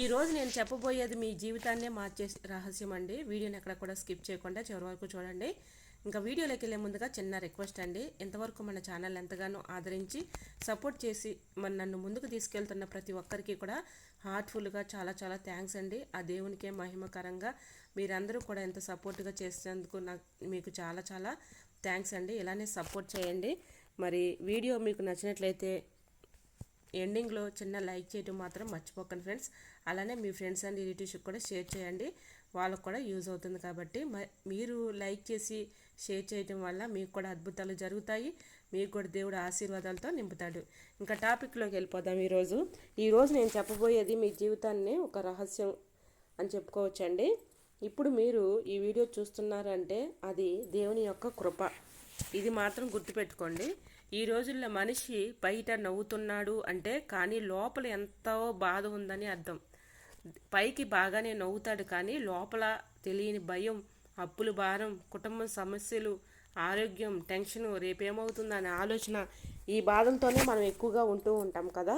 ఈ రోజు నేను చెప్పబోయేది మీ జీవితాన్నే మార్చే రహస్యం అండి. వీడియోని ఎక్కడ కూడా స్కిప్ చేయకుండా చివరి వరకు చూడండి. ఇంకా వీడియోలోకి వెళ్ళే ముందుగా చిన్న రిక్వెస్ట్ అండి. ఇంతవరకు మన ఛానల్ ఎంతగానో ఆదరించి సపోర్ట్ చేసి మన నన్ను ముందుకు తీసుకెళ్తున్న ప్రతి ఒక్కరికి కూడా హార్ట్ఫుల్గా చాలా చాలా థ్యాంక్స్ అండి. ఆ దేవునికే మహిమకరంగా మీరందరూ కూడా ఎంత సపోర్ట్గా చేసినందుకు నాకు మీకు చాలా చాలా థ్యాంక్స్ అండి. ఇలానే సపోర్ట్ చేయండి. మరి వీడియో మీకు నచ్చినట్లయితే ఎండింగ్లో చిన్న లైక్ చేయడం మాత్రం మర్చిపోకండి ఫ్రెండ్స్. అలానే మీ ఫ్రెండ్స్ అండ్ రిలేటివ్స్కి కూడా షేర్ చేయండి. వాళ్ళకు కూడా యూజ్ అవుతుంది కాబట్టి మీరు లైక్ చేసి షేర్ చేయడం వల్ల మీకు కూడా అద్భుతాలు జరుగుతాయి. మీకు కూడా దేవుడు ఆశీర్వాదాలతో నింపుతాడు. ఇంకా టాపిక్లోకి వెళ్ళిపోదాం ఈరోజు. ఈరోజు నేను చెప్పబోయేది మీ జీవితాన్ని ఒక రహస్యం అని చెప్పుకోవచ్చండి. ఇప్పుడు మీరు ఈ వీడియో చూస్తున్నారంటే అది దేవుని యొక్క కృప. ఇది మాత్రం గుర్తుపెట్టుకోండి. ఈ రోజుల్లో మనిషి బయట నవ్వుతున్నాడు అంటే కానీ లోపల ఎంతో బాధ ఉందని అర్థం. పైకి బాగానే నవ్వుతాడు కానీ లోపల తెలియని భయం అప్పులు భారం కుటుంబం సమస్యలు ఆరోగ్యం టెన్షన్ రేపేమవుతుందనే ఆలోచన ఈ బాధంతోనే మనం ఎక్కువగా ఉంటూ ఉంటాం కదా.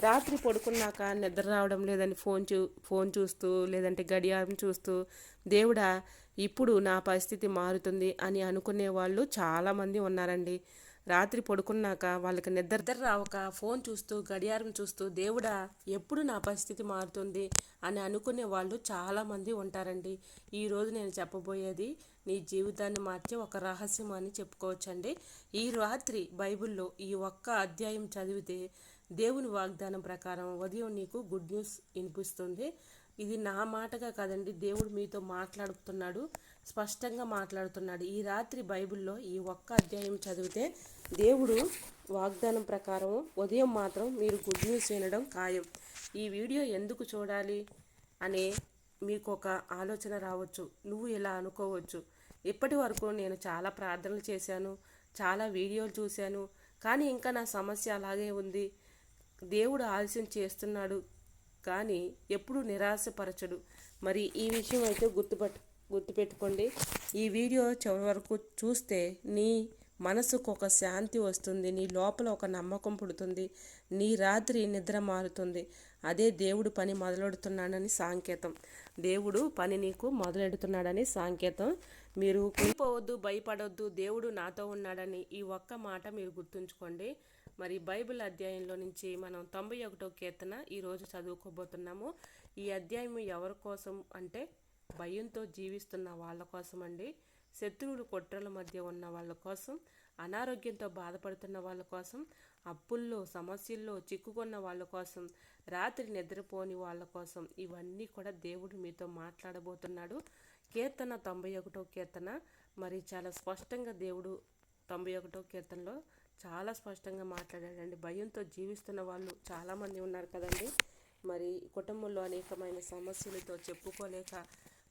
రాత్రి పడుకున్నాక నిద్ర రావడం లేదని ఫోన్ చూ ఫోన్ చూస్తూ లేదంటే గడియారం చూస్తూ దేవుడా ఇప్పుడు నా పరిస్థితి మారుతుంది అని అనుకునే వాళ్ళు చాలామంది ఉన్నారండి. రాత్రి పడుకున్నాక వాళ్ళకి నిద్ర రావక ఫోన్ చూస్తూ గడియారం చూస్తూ దేవుడా ఎప్పుడు నా పరిస్థితి మారుతుంది అని అనుకునే వాళ్ళు చాలామంది ఉంటారండి. ఈరోజు నేను చెప్పబోయేది నీ జీవితాన్ని మార్చే ఒక రహస్యం అని చెప్పుకోవచ్చండి. ఈ రాత్రి బైబిల్లో ఈ ఒక్క అధ్యాయం చదివితే దేవుని వాగ్దానం ప్రకారం ఉదయం నీకు గుడ్ న్యూస్ వినిపిస్తుంది. ఇది నా మాటగా కాదండి దేవుడు మీతో మాట్లాడుతున్నాడు స్పష్టంగా మాట్లాడుతున్నాడు. ఈ రాత్రి బైబిల్లో ఈ ఒక్క అధ్యాయం చదివితే దేవుడు వాగ్దానం ప్రకారం ఉదయం మాత్రం మీరు గుడ్ న్యూస్ వినడం ఖాయం. ఈ వీడియో ఎందుకు చూడాలి అనే మీకు ఒక ఆలోచన రావచ్చు. నువ్వు ఇలా అనుకోవచ్చు. ఇప్పటి వరకు నేను చాలా ప్రార్థనలు చేశాను చాలా వీడియోలు చూశాను కానీ ఇంకా నా సమస్య అలాగే ఉంది. దేవుడు ఆలస్యం చేస్తున్నాడు కానీ ఎప్పుడు నిరాశపరచడు. మరి ఈ విషయం అయితే గుర్తుపట్టు గుర్తుపెట్టుకోండి. ఈ వీడియో చివరి వరకు చూస్తే నీ మనసుకు ఒక శాంతి వస్తుంది నీ లోపల ఒక నమ్మకం పుడుతుంది నీ రాత్రి నిద్ర మారుతుంది. అదే దేవుడు పని మొదలెడుతున్నాడని సాంకేతం. దేవుడు పని నీకు మొదలెడుతున్నాడని సాంకేతం. మీరు కుంగిపోవద్దు భయపడొద్దు దేవుడు నాతో ఉన్నాడని ఈ ఒక్క మాట మీరు గుర్తుంచుకోండి. మరి బైబిల్ అధ్యాయంలో నుంచి మనం తొంభై ఒకటో కీర్తన ఈరోజు చదువుకోబోతున్నాము. ఈ అధ్యాయం ఎవరి కోసం అంటే భయంతో జీవిస్తున్న వాళ్ళ కోసం అండి శత్రువులు కుట్రల మధ్య ఉన్న వాళ్ళ కోసం అనారోగ్యంతో బాధపడుతున్న వాళ్ళ కోసం అప్పుల్లో సమస్యల్లో చిక్కుకున్న వాళ్ళ కోసం రాత్రి నిద్రపోని వాళ్ళ కోసం ఇవన్నీ కూడా దేవుడు మీతో మాట్లాడబోతున్నాడు. కీర్తన తొంభై ఒకటో కీర్తన. మరి చాలా స్పష్టంగా దేవుడు తొంభై ఒకటో కీర్తనలో చాలా స్పష్టంగా మాట్లాడాడండి. భయంతో జీవిస్తున్న వాళ్ళు చాలామంది ఉన్నారు కదండి. మరి కుటుంబంలో అనేకమైన సమస్యలతో చెప్పుకోలేక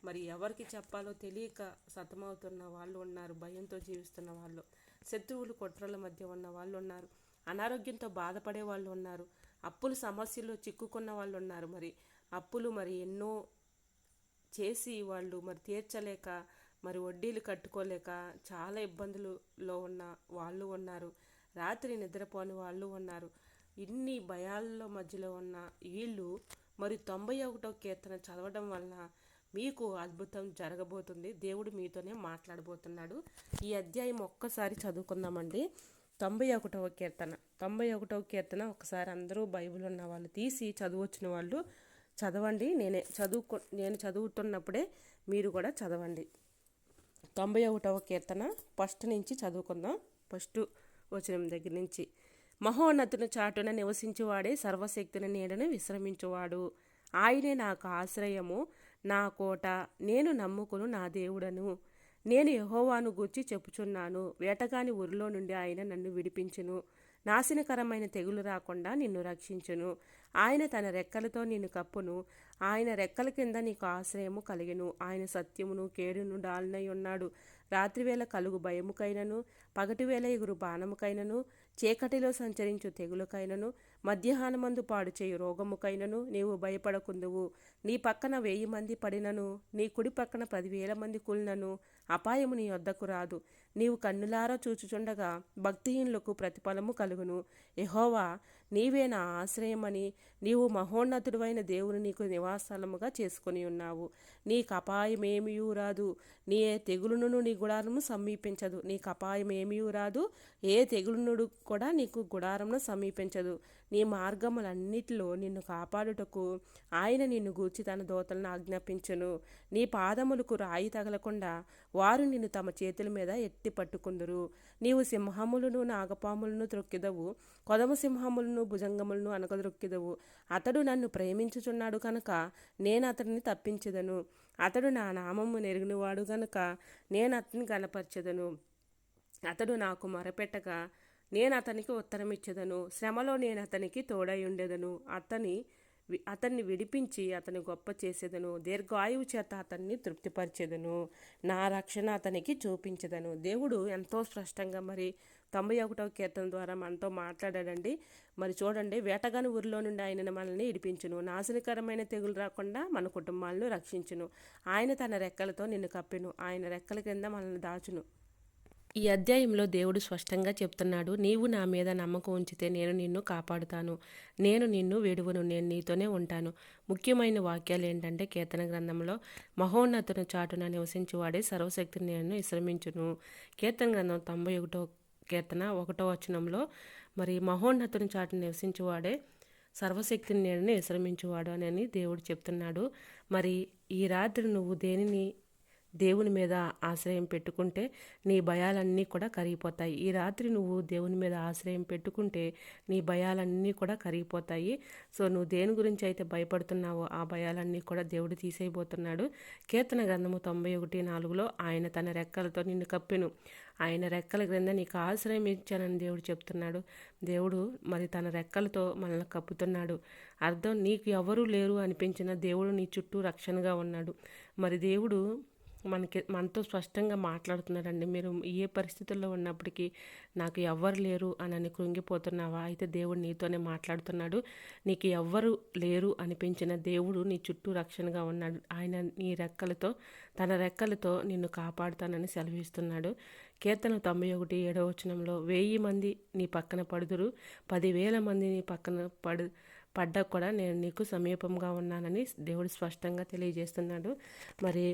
మరి ఎవరికి చెప్పాలో తెలియక సతమవుతున్న వాళ్ళు ఉన్నారు భయంతో జీవిస్తున్న వాళ్ళు. శత్రువులు కుట్రల మధ్య ఉన్న వాళ్ళు ఉన్నారు. అనారోగ్యంతో బాధపడే వాళ్ళు ఉన్నారు. అప్పుల సమస్యలు చిక్కుకున్న వాళ్ళు ఉన్నారు మరి. అప్పులు మరి ఎన్నో చేసి వాళ్ళు మరి తీర్చలేక మరి వడ్డీలు కట్టుకోలేక చాలా ఇబ్బందులలో ఉన్న వాళ్ళు ఉన్నారు. రాత్రి నిద్రపోని వాళ్ళు ఉన్నారు. ఇన్ని భయాల్లో మధ్యలో ఉన్న వీళ్ళు మరి తొంభై ఒకటో కీర్తన చదవడం వలన మీకు అద్భుతం జరగబోతుంది. దేవుడు మీతోనే మాట్లాడబోతున్నాడు. ఈ అధ్యాయం ఒక్కసారి చదువుకుందామండి. తొంభై ఒకటవ కీర్తన. తొంభై ఒకటవ కీర్తన ఒకసారి అందరూ బైబిల్ ఉన్న వాళ్ళు తీసి చదువచ్చిన వాళ్ళు చదవండి. నేనే చదువుకు నేను చదువుతున్నప్పుడే మీరు కూడా చదవండి. తొంభై ఒకటవ కీర్తన ఫస్ట్ నుంచి చదువుకుందాం. ఫస్ట్ వచనం దగ్గర నుంచి. మహోన్నతుని చాటున నివసించువాడే సర్వశక్తిని నీడను విశ్రమించువాడు. ఆయనే నాకు ఆశ్రయము. నా కోట నేను నమ్ముకును నా దేవుడను. నేను యహోవాను గూర్చి చెప్పుచున్నాను. వేటగాని ఊరిలో నుండి ఆయన నన్ను విడిపించును. నాశనకరమైన తెగులు రాకుండా నిన్ను రక్షించును. ఆయన తన రెక్కలతో నిన్ను కప్పును. ఆయన రెక్కల కింద నీకు ఆశ్రయము కలిగెను. ఆయన సత్యమును కేడును డాల్నై ఉన్నాడు. రాత్రివేళ కలుగు భయముకైనను పగటివేళ ఎగురు బాణముకైనను చీకటిలో సంచరించు తెగులకైనను మధ్యాహ్నమందు పాడు చేయు రోగముకైనను నీవు భయపడకుందువు. నీ పక్కన వెయ్యి మంది పడినను నీ కుడి పక్కన పదివేల మంది కూలినను అపాయము నీ వద్దకు రాదు. నీవు కన్నులారా చూచుచుండగా భక్తిహీనులకు ప్రతిఫలము కలుగును. ఎహోవా నీవే నా ఆశ్రయమని నీవు మహోన్నతుడైన దేవుని నీకు నివాసస్థలముగా చేసుకొని ఉన్నావు. నీకు అపాయమేమియూ రాదు. నీ ఏ తెగులును నీ గుడారము సమీపించదు. నీకు అపాయమేమీ రాదు. ఏ తెగులునుడు కూడా నీకు గుడారమును సమీపించదు. నీ మార్గములన్నిటిలో నిన్ను కాపాడుటకు ఆయన నిన్ను గూర్చి తన దోతలను ఆజ్ఞాపించును. నీ పాదములకు రాయి తగలకుండా వారు నిన్ను తమ చేతుల మీద ఎత్తి పట్టుకుందురు. నీవు సింహములను నాగపాములను త్రొక్కిదవు. కొదమ సింహములను భుజంగములను అనగదొక్కిదవు అతడు నన్ను ప్రేమించుచున్నాడు కనుక నేను అతడిని తప్పించదను. అతడు నా నామము నెరిగినవాడు గనుక నేను అతన్ని గనపరచెదను అతడు నాకు మొరపెట్టగా నేను అతనికి ఉత్తరం ఇచ్చేదను శ్రమలో నేను అతనికి తోడై ఉండేదను అతని అతన్ని విడిపించి అతని గొప్ప చేసేదను. దీర్ఘాయువు చేత అతన్ని తృప్తిపరిచేదను. నా రక్షణ అతనికి చూపించదను. దేవుడు ఎంతో స్పష్టంగా మరి తొంభై ఒకటవ కీర్తన ద్వారా మనతో మాట్లాడాడండి. మరి చూడండి వేటగాని ఊరిలో నుండి ఆయన మనల్ని ఇడిపించును. నాశనకరమైన తెగులు రాకుండా మన కుటుంబాలను రక్షించును. ఆయన తన రెక్కలతో నిన్ను కప్పెను. ఆయన రెక్కల కింద మనల్ని దాచును. ఈ అధ్యాయంలో దేవుడు స్పష్టంగా చెప్తున్నాడు నీవు నా మీద నమ్మకం ఉంచితే నేను నిన్ను కాపాడుతాను. నేను నిన్ను విడువను నేను నీతోనే ఉంటాను. ముఖ్యమైన వాక్యాలు ఏంటంటే కీర్తన గ్రంథంలో మహోన్నతుని చాటున నివసించువాడే సర్వశక్తిని నేను విశ్రమించును. కీర్తన గ్రంథం తొంభై ఒకటో కీర్తన ఒకటో వచనంలో మరి మహోన్నతుని చాటున నివసించువాడే సర్వశక్తిని నేను విశ్రమించువాడు అని దేవుడు చెప్తున్నాడు. మరి ఈ రాత్రి నువ్వు దేనిని దేవుని మీద ఆశ్రయం పెట్టుకుంటే నీ భయాలన్నీ కూడా కరిగిపోతాయి. ఈ రాత్రి నువ్వు దేవుని మీద ఆశ్రయం పెట్టుకుంటే నీ భయాలన్నీ కూడా కరిగిపోతాయి. సో నువ్వు దేని గురించి అయితే భయపడుతున్నావో ఆ భయాలన్నీ కూడా దేవుడు తీసేయబోతున్నాడు. కీర్తన గ్రంథము తొంభై ఒకటి నాలుగులో ఆయన తన రెక్కలతో నిన్ను కప్పెను. ఆయన రెక్కల క్రింద నీకు ఆశ్రయం ఇచ్చానని దేవుడు చెప్తున్నాడు. దేవుడు మరి తన రెక్కలతో మనల్ని కప్పుతున్నాడు. అర్థం నీకు ఎవరూ లేరు అనిపించిన దేవుడు నీ చుట్టూ రక్షణగా ఉన్నాడు. మరి దేవుడు మనకి మనతో స్పష్టంగా మాట్లాడుతున్నాడండి మీరు ఏ పరిస్థితుల్లో ఉన్నప్పటికీ నాకు ఎవ్వరు లేరు అని అని కృంగిపోతున్నావా? అయితే దేవుడు నీతోనే మాట్లాడుతున్నాడు. నీకు ఎవ్వరు లేరు అనిపించిన దేవుడు నీ చుట్టూ రక్షణగా ఉన్నాడు. ఆయన నీ రెక్కలతో తన రెక్కలతో నిన్ను కాపాడుతానని సెలవిస్తున్నాడు. కీర్తన తొంభై ఒకటి ఏడవ వచనంలో వెయ్యి మంది నీ పక్కన పడుదురు పదివేల మంది నీ పక్కన పడు పడ్డా కూడా నేను నీకు సమీపంగా ఉన్నానని దేవుడు స్పష్టంగా తెలియజేస్తున్నాడు. మరి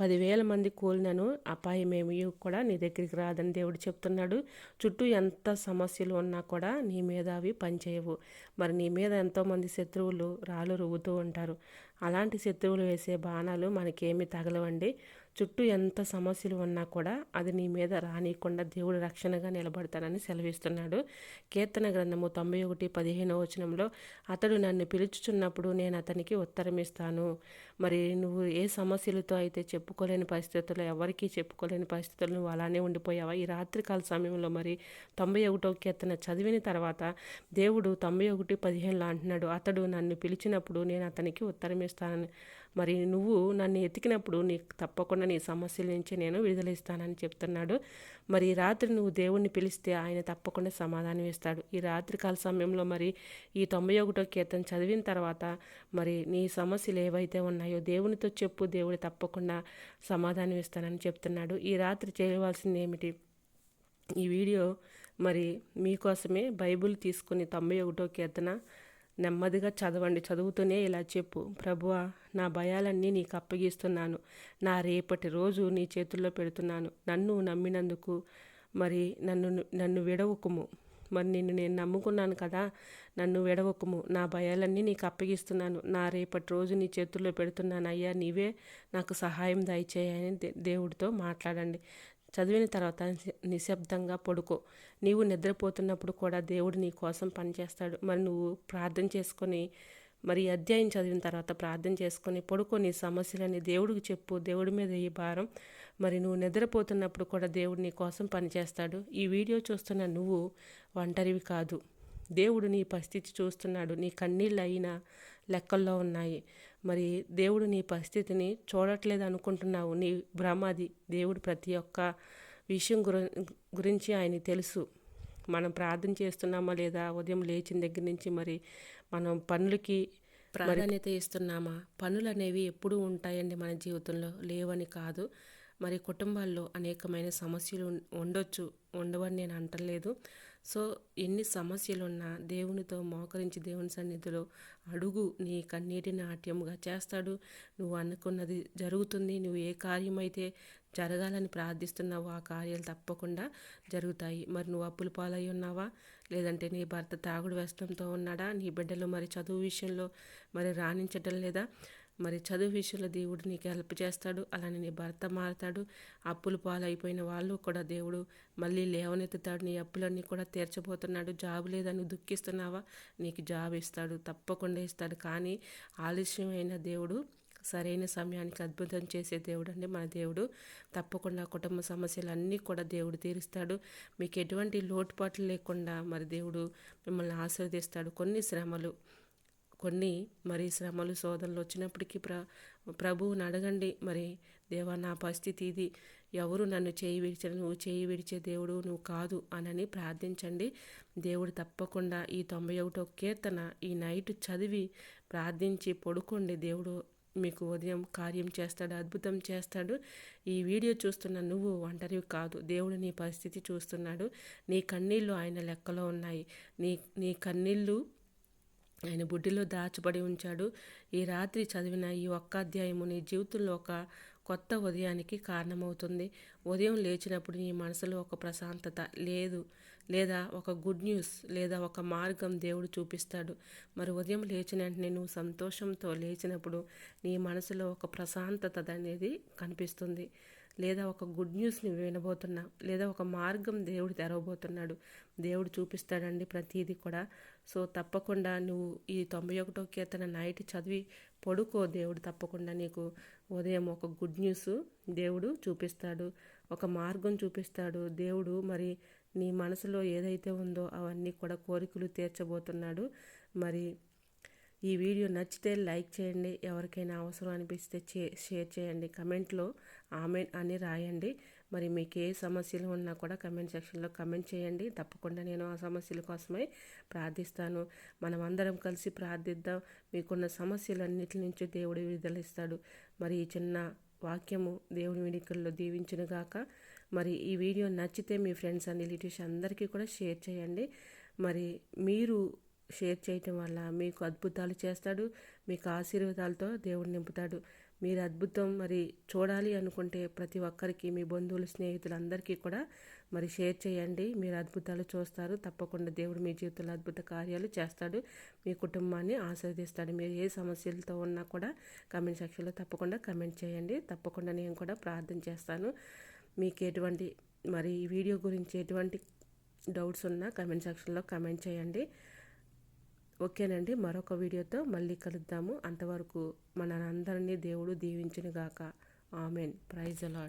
పదివేల మంది కూలినను అపాయమేమి కూడా నీ దగ్గరికి రాదని దేవుడు చెప్తున్నాడు. చుట్టూ ఎంత సమస్యలు ఉన్నా కూడా నీ మీద అవి పనిచేయవు. మరి నీ మీద ఎంతోమంది శత్రువులు రాళ్ళు రువ్వుతూ ఉంటారు. అలాంటి శత్రువులు వేసే బాణాలు మనకేమీ తగలవండి. చుట్టూ ఎంత సమస్యలు ఉన్నా కూడా అది నీ మీద రానియకుండా దేవుడు రక్షణగా నిలబడతానని సెలవిస్తున్నాడు. కీర్తన గ్రంథము తొంభై ఒకటి పదిహేనో వచనంలో అతడు నన్ను పిలుచుచున్నప్పుడు నేను అతనికి ఉత్తరమిస్తాను. మరి నువ్వు ఏ సమస్యలతో అయితే చెప్పుకోలేని పరిస్థితుల్లో ఎవరికీ చెప్పుకోలేని పరిస్థితులు నువ్వు అలానే ఉండిపోయావా? ఈ రాత్రికాల సమయంలో మరి తొంభై ఒకటో కీర్తన చదివిన తర్వాత దేవుడు తొంభై ఒకటి పదిహేనులో అంటున్నాడు అతడు నన్ను పిలిచినప్పుడు నేను అతనికి ఉత్తరమిస్తానని మరి నువ్వు నన్ను ఎతికినప్పుడు నీకు తప్పకుండా నీ సమస్యల నుంచి నేను విడుదలిస్తానని చెప్తున్నాడు. మరి ఈ రాత్రి నువ్వు దేవుణ్ణి పిలిస్తే ఆయన తప్పకుండా సమాధానం ఇస్తాడు. ఈ రాత్రికాల సమయంలో మరి ఈ తొంభై ఒకటో కీర్తన చదివిన తర్వాత మరి నీ సమస్యలు ఏవైతే ఉన్నాయో దేవునితో చెప్పు దేవుడు తప్పకుండా సమాధానం ఇస్తానని చెప్తున్నాడు. ఈ రాత్రి చేయవలసింది ఏమిటి? ఈ వీడియో మరి మీకోసమే బైబిల్ తీసుకుని తొంభై ఒకటో కీర్తన నెమ్మదిగా చదవండి. చదువుతూనే ఇలా చెప్పు. ప్రభువా నా భయాలన్నీ నీకు అప్పగిస్తున్నాను. నా రేపటి రోజు నీ చేతుల్లో పెడుతున్నాను. నన్ను నమ్మినందుకు మరి నన్ను నన్ను విడవకుము. మరి నిన్ను నేను నమ్ముకున్నాను కదా నన్ను విడవకుము. నా భయాలన్నీ నీకు అప్పగిస్తున్నాను. నా రేపటి రోజు నీ చేతుల్లో పెడుతున్నాను. అయ్యా నీవే నాకు సహాయం దయచేయని దేవుడితో మాట్లాడండి. చదివిన తర్వాత నిశ్శబ్దంగా పడుకో. నీవు నిద్రపోతున్నప్పుడు కూడా దేవుడు నీ కోసం పనిచేస్తాడు మరి నువ్వు ప్రార్థన చేసుకొని మరి అధ్యాయం చదివిన తర్వాత ప్రార్థన చేసుకొని పడుకో. నీ సమస్యలని దేవుడికి చెప్పు. దేవుడి మీద ఈ భారం. మరి నువ్వు నిద్రపోతున్నప్పుడు కూడా దేవుడు నీ కోసం పనిచేస్తాడు ఈ వీడియో చూస్తున్న నువ్వు ఒంటరివి కాదు. దేవుడు నీ పరిస్థితి చూస్తున్నాడు. నీ కన్నీళ్ళు అయినా లెక్కల్లో ఉన్నాయి. మరి దేవుడు నీ పరిస్థితిని చూడట్లేదు అనుకుంటున్నావు. నీ భ్రమది దేవుడు ప్రతి ఒక్క విషయం గురి గురించి ఆయన తెలుసు. మనం ప్రార్థన చేస్తున్నామా లేదా? ఉదయం లేచిన దగ్గర నుంచి మరి మనం పనులకి ప్రాధాన్యత ఇస్తున్నామా? పనులు అనేవి ఎప్పుడూ ఉంటాయండి మన జీవితంలో? లేవని కాదు. మరి కుటుంబాల్లో అనేకమైన సమస్యలు ఉండొచ్చు. ఉండవని నేను అంటలేదు. సో ఎన్ని సమస్యలున్నా దేవునితో మోకరించి దేవుని సన్నిధిలో అడుగు నీ కన్నీటి నాట్యముగా చేస్తాడు. నువ్వు అనుకున్నది జరుగుతుంది. నువ్వు ఏ కార్యమైతే జరగాలని ప్రార్థిస్తున్నావో ఆ కార్యాలు తప్పకుండా జరుగుతాయి. మరి నువ్వు అప్పుల పాలై ఉన్నావా? లేదంటే నీ భర్త తాగుడు వ్యసనంతో ఉన్నాడా? నీ బిడ్డలు మరి చదువు విషయంలో మరి రాణించటం లేదా? మరి చదువు విషయంలో దేవుడు నీకు హెల్ప్ చేస్తాడు. అలానే నీ భర్త మారుతాడు. అప్పులు పాలైపోయిన వాళ్ళు కూడా దేవుడు మళ్ళీ లేవనెత్తుతాడు. నీ అప్పులన్నీ కూడా తీర్చబోతున్నాడు. జాబ్ లేదని దుఃఖిస్తున్నావా? నీకు జాబ్ ఇస్తాడు. తప్పకుండా ఇస్తాడు. కానీ ఆలస్యమైన దేవుడు సరైన సమయానికి అద్భుతం చేసే దేవుడు అండి మన దేవుడు. తప్పకుండా కుటుంబ సమస్యలు అన్నీ కూడా దేవుడు తీరుస్తాడు. మీకు ఎటువంటి లోటుపాట్లు లేకుండా మరి దేవుడు మిమ్మల్ని ఆశీర్వదిస్తాడు. కొన్ని శ్రమలు కొన్ని మరి శ్రమలు శోధనలు వచ్చినప్పటికీ ప్ర ప్రభువుని అడగండి. మరి దేవా నా పరిస్థితి ఇది. ఎవరు నన్ను చేయి విడిచిన నువ్వు చేయి విడిచే దేవుడు నువ్వు కాదు అనని ప్రార్థించండి. దేవుడు తప్పకుండా ఈ తొంభై ఒకటో కీర్తన ఈ నైట్ చదివి ప్రార్థించి పడుకోండి. దేవుడు మీకు ఉదయం కార్యం చేస్తాడు అద్భుతం చేస్తాడు. ఈ వీడియో చూస్తున్న నువ్వు ఒంటరివి కాదు. దేవుడు నీ పరిస్థితి చూస్తున్నాడు. నీ కన్నీళ్ళు ఆయన లెక్కలో ఉన్నాయి. నీ నీ కన్నీళ్ళు ఆయన బుడ్డిలో దాచబడి ఉంచాడు. ఈ రాత్రి చదివిన ఈ ఒక్క అధ్యాయము నీ జీవితంలో ఒక కొత్త ఉదయానికి కారణమవుతుంది. ఉదయం లేచినప్పుడు నీ మనసులో ఒక ప్రశాంతత లేదు లేదా ఒక గుడ్ న్యూస్ లేదా ఒక మార్గం దేవుడు చూపిస్తాడు. మరి ఉదయం లేచిన వెంటనే నువ్వు సంతోషంతో లేచినప్పుడు నీ మనసులో ఒక ప్రశాంతత అనేది కనిపిస్తుంది. లేదా ఒక గుడ్ న్యూస్ని వినబోతున్నా లేదా ఒక మార్గం దేవుడు తెరవబోతున్నాడు. దేవుడు చూపిస్తాడండి ప్రతిదీ కూడా. సో తప్పకుండా నువ్వు ఈ తొంభై ఒకటో కీర్తన నైట్ చదివి పడుకో దేవుడు తప్పకుండా నీకు ఉదయం ఒక గుడ్ న్యూస్ దేవుడు చూపిస్తాడు. ఒక మార్గం చూపిస్తాడు. దేవుడు మరి నీ మనసులో ఏదైతే ఉందో అవన్నీ కూడా కోరికలు తీర్చబోతున్నాడు. మరి ఈ వీడియో నచ్చితే లైక్ చేయండి. ఎవరికైనా అవసరం అనిపిస్తే షేర్ చేయండి. కమెంట్లో ఆమె అని రాయండి. మరి మీకు ఏ సమస్యలు ఉన్నా కూడా కమెంట్ సెక్షన్లో కమెంట్ చేయండి. తప్పకుండా నేను ఆ సమస్యల కోసమే ప్రార్థిస్తాను. మనం అందరం కలిసి ప్రార్థిద్దాం. మీకున్న సమస్యలన్నిటి నుంచి దేవుడు విడుదలిస్తాడు. మరి ఈ చిన్న వాక్యము దేవుని వెనుకల్లో దీవించునుగాక మరి ఈ వీడియో నచ్చితే మీ ఫ్రెండ్స్ అండ్ రిలేటివ్స్ అందరికీ కూడా షేర్ చేయండి. మరి మీరు షేర్ చేయటం వల్ల మీకు అద్భుతాలు చేస్తాడు. మీకు ఆశీర్వాదాలతో దేవుడు నింపుతాడు. మీరు అద్భుతం మరి చూడాలి అనుకుంటే ప్రతి ఒక్కరికి మీ బంధువులు స్నేహితులందరికీ కూడా మరి షేర్ చేయండి. మీరు అద్భుతాలు చూస్తారు. తప్పకుండా దేవుడు మీ జీవితంలో అద్భుత కార్యాలు చేస్తాడు. మీ కుటుంబాన్ని ఆస్వాదిస్తాడు మీరు ఏ సమస్యలతో ఉన్నా కూడా కమెంట్ సెక్షన్లో తప్పకుండా కమెంట్ చేయండి. తప్పకుండా నేను కూడా ప్రార్థన చేస్తాను. మీకు ఎటువంటి మరి ఈ వీడియో గురించి ఎటువంటి డౌట్స్ ఉన్నా కమెంట్ సెక్షన్లో కమెంట్ చేయండి. ఓకేనండి మరొక వీడియోతో మళ్ళీ కలుద్దాము. అంతవరకు మనందరినీ దేవుడు దీవించునుగాక. ఆమెన్. Praise allot